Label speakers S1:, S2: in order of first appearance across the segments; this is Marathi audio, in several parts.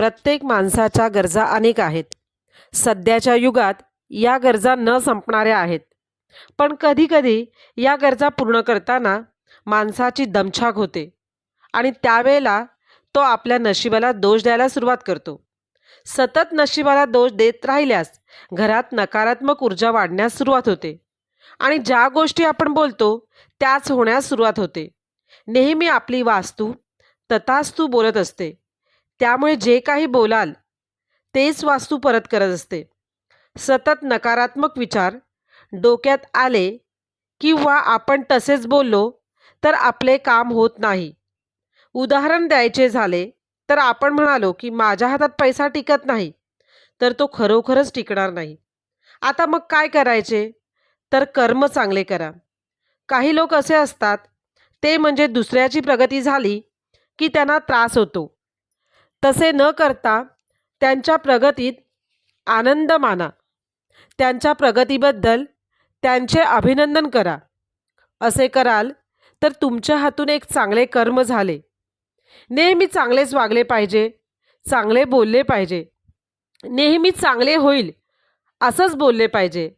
S1: प्रत्येक माणसाच्या गरजा अनेक आहेत. सध्याच्या युगात या गरजा न संपणाऱ्या आहेत. पण कधीकधी या गरजा पूर्ण करताना माणसाची दमछाक होते आणि त्यावेळेला तो आपल्या नशिबाला दोष द्यायला सुरुवात करतो. सतत नशिबाला दोष देत राहिल्यास घरात नकारात्मक ऊर्जा वाढण्यास सुरुवात होते आणि ज्या गोष्टी आपण बोलतो त्याच होण्यास सुरुवात होते. नेहमी आपली वास्तू तथास्तू बोलत असते. त्यामुळे जे काही बोलाल तेच वास्तू परत करत असते. सतत नकारात्मक विचार डोक्यात आले किंवा आपण तसेच बोललो तर आपले काम होत नाही. उदाहरण द्यायचे झाले तर आपण म्हणालो की माझ्या हातात पैसा टिकत नाही तर तो खरोखरच टिकणार नाही. आता मग काय करायचे? तर कर्म चांगले करा. काही लोक असे असतात ते म्हणजे दुसऱ्याची प्रगती झाली की त्यांना त्रास होतो. तसे न करता त्यांच्या प्रगतीत आनंद माना. त्यांच्या प्रगतीबद्दल त्यांचे अभिनंदन करा. असे कराल तर तुमच्या हातून एक चांगले कर्म झाले. नेहमी चांगलेच वागले पाहिजे चांगले बोलले पाहिजे. नेहमी चांगले होईल असंच बोलले पाहिजे.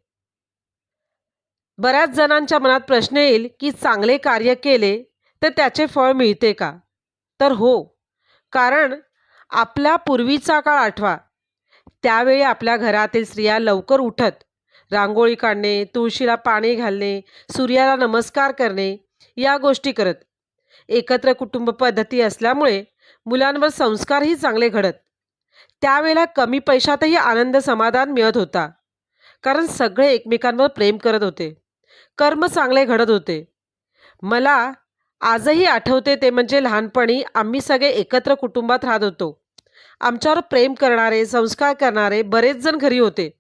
S1: बऱ्याच जणांच्या मनात प्रश्न येईल की चांगले कार्य केले तर त्याचे फळ मिळते का? तर हो कारण आपला पूर्वीचा काळ आठवा. त्यावेळी आपल्या घरातील स्त्रिया लवकर उठत रांगोळी काढणे तुळशीला पाणी घालणे सूर्याला नमस्कार करणे या गोष्टी करत. एकत्र कुटुंब पद्धती असल्यामुळे मुलांवर संस्कारही चांगले घडत. त्यावेळेला कमी पैशातही आनंद समाधान मिळत होता. कारण सगळे एकमेकांवर प्रेम करत होते. कर्म चांगले घडत होते. मला आजही आठवते ते म्हणजे लहानपणी आम्ही सगळे एकत्र कुटुंबात राहत होतो. आमच्यावर प्रेम करणारे संस्कार करणारे बरेच जण घरी होते.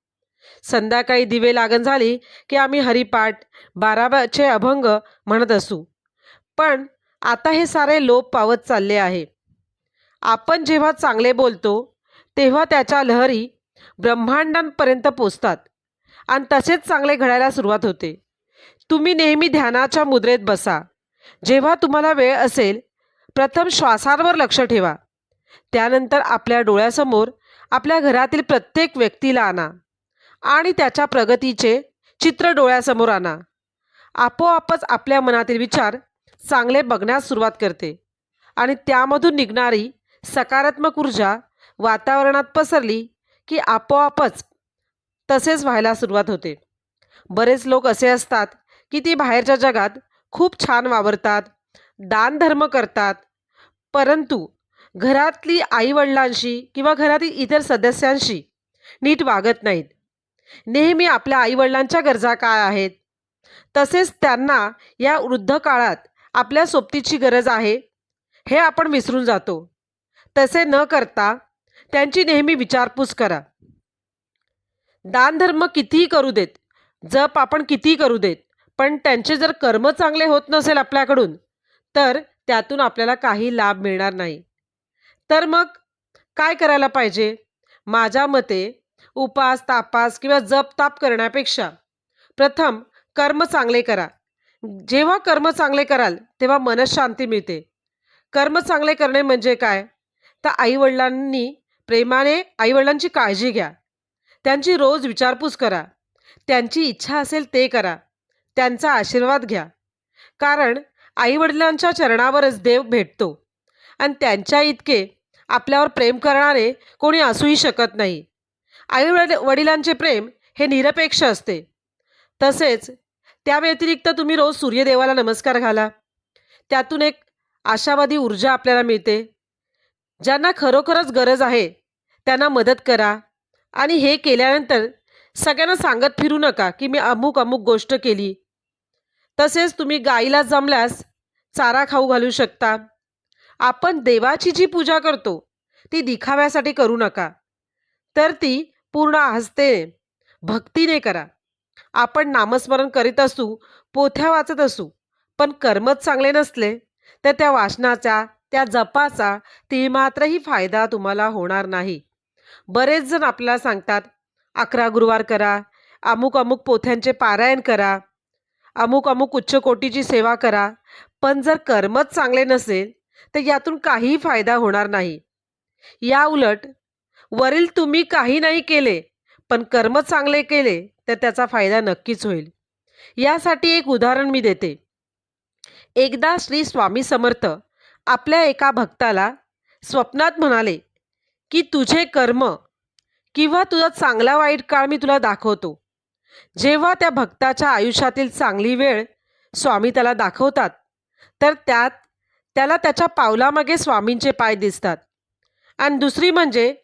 S1: संध्याकाळी दिवे लागण झाली की आम्ही हरिपाठ बाराबाचे अभंग म्हणत असू. पण आता हे सारे लोप पावत चालले आहे. आपण जेव्हा चांगले बोलतो तेव्हा त्याच्या लहरी ब्रह्मांडांपर्यंत पोचतात आणि तसेच चांगले घडायला सुरुवात होते. तुम्ही नेहमी ध्यानाच्या मुद्रेत बसा. जेव्हा तुम्हाला वेळ असेल प्रथम श्वासांवर लक्ष ठेवा. त्यानंतर आपल्या डोळ्यासमोर आपल्या घरातील प्रत्येक व्यक्तीला आणा आणि त्याच्या प्रगतीचे चित्र डोळ्यासमोर आणा. आपोआपच आपल्या मनातील विचार चांगले बघण्यास सुरुवात करते आणि त्यामधून निघणारी सकारात्मक ऊर्जा वातावरणात पसरली की आपोआपच तसेच व्हायला सुरुवात होते. बरेच लोक असे असतात की ती बाहेरच्या जगात खूप छान वावरतात दानधर्म करतात परंतु घरातली आईवडिलांशी किंवा घरातील इतर सदस्यांशी नीट वागत नाहीत. नेहमी आपल्या आईवडिलांच्या गरजा काय आहेत? तसेच त्यांना या वृद्ध काळात आपल्या सोबतीची गरज आहे हे आपण विसरून जातो. तसे न करता त्यांची नेहमी विचारपूस करा. दानधर्म कितीही करू देत जप आपण कितीही करू देत पण त्यांचे जर कर्म चांगले होत नसेल आपल्याकडून तर त्यातून आपल्याला काही लाभ मिळणार नाही. तर मग काय करायला पाहिजे? माझ्या मते उपास तापास किंवा जप ताप करण्यापेक्षा प्रथम कर्म चांगले करा. जेव्हा कर्म चांगले कराल तेव्हा मनशांती मिळते. कर्म चांगले करणे म्हणजे काय? तर आईवडिलांनी प्रेमाने आईवडिलांची काळजी घ्या. त्यांची रोज विचारपूस करा. त्यांची इच्छा असेल ते करा. त्यांचा आशीर्वाद घ्या. कारण आईवडिलांच्या चरणावरच देव भेटतो. आणि त्यांच्या इतके आपल्यावर प्रेम करणारे कोणी असूही शकत नाही. आई वड वडिलांचे प्रेम हे निरपेक्ष असते. तसेच त्या व्यतिरिक्त तुम्ही रोज सूर्यदेवाला नमस्कार घाला. त्यातून एक आशावादी ऊर्जा आपल्याला मिळते. ज्यांना खरोखरच गरज आहे त्यांना मदत करा. आणि हे केल्यानंतर सगळ्यांना सांगत फिरू नका की मी अमुक अमुक गोष्ट केली. तसेच तुम्ही गाईला जमल्यास चारा खाऊ घालू शकता. आपण देवाची जी पूजा करतो ती दिखाव्यासाठी करू नका. तर ती पूर्ण हस्ते भक्तीने करा. आपण नामस्मरण करीत असू पोथ्या वाचत असू पण कर्मच चांगले नसले तर त्या वाचनाचा त्या जपाचा ती मात्रही फायदा तुम्हाला होणार नाही. बरेच जण आपल्याला सांगतात अकरा गुरुवार करा अमुक अमुक पोथ्यांचे पारायण करा अमुक अमुक उच्चकोटीची सेवा करा पण जर कर्मच चांगले नसेल तर यातून काही फायदा होणार नाही. या उलट वरील तुम्ही काही नाही केले पण कर्म चांगले केले तर त्याचा फायदा नक्कीच होईल. यासाठी एक उदाहरण मी देते. एकदा श्री स्वामी समर्थ आपल्या एका भक्ताला स्वप्नात म्हणाले की तुझे कर्म किंवा तुझा चांगला वाईट काळ मी तुला दाखवतो. जेव्हा त्या भक्ताच्या आयुष्यातील चांगली वेळ स्वामी त्याला दाखवतात तर त्यात त्याला त्याच्या पावलामागे स्वामींचे पाय दिसतात. आणि दुसरी म्हणजे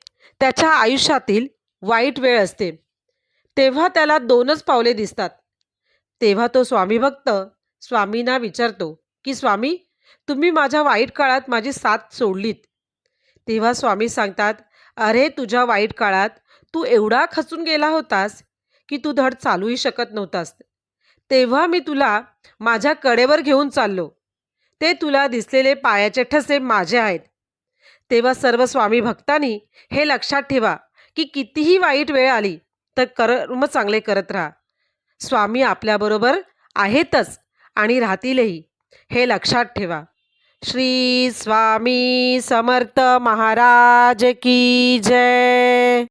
S1: त्याच्या आयुष्यातील वाईट वेळ असते. तेव्हा त्याला दोनच पावले दिसतात. तेव्हा तो स्वामी भक्त स्वामींना विचारतो की स्वामी तुम्ही माझ्या वाईट काळात माझी साथ सोडलीत. तेव्हा स्वामी सांगतात अरे तुझ्या वाईट काळात तू एवढा खचून गेला होतास की तू धड चालूही शकत नव्हतास. तेव्हा मी तुला माझ्या कडेवर घेऊन चाललो. ते तुला दिसलेले पायाचे ठसे माझे आहेत. तेव्हा सर्व स्वामी भक्तांनी हे लक्षात ठेवा की कितीही वाईट वेळ आली तर कर्म चांगले करत राहा. स्वामी आपल्याबरोबर आहेतच आणि राहतीलही हे लक्षात ठेवा. श्री स्वामी समर्थ महाराज की जय.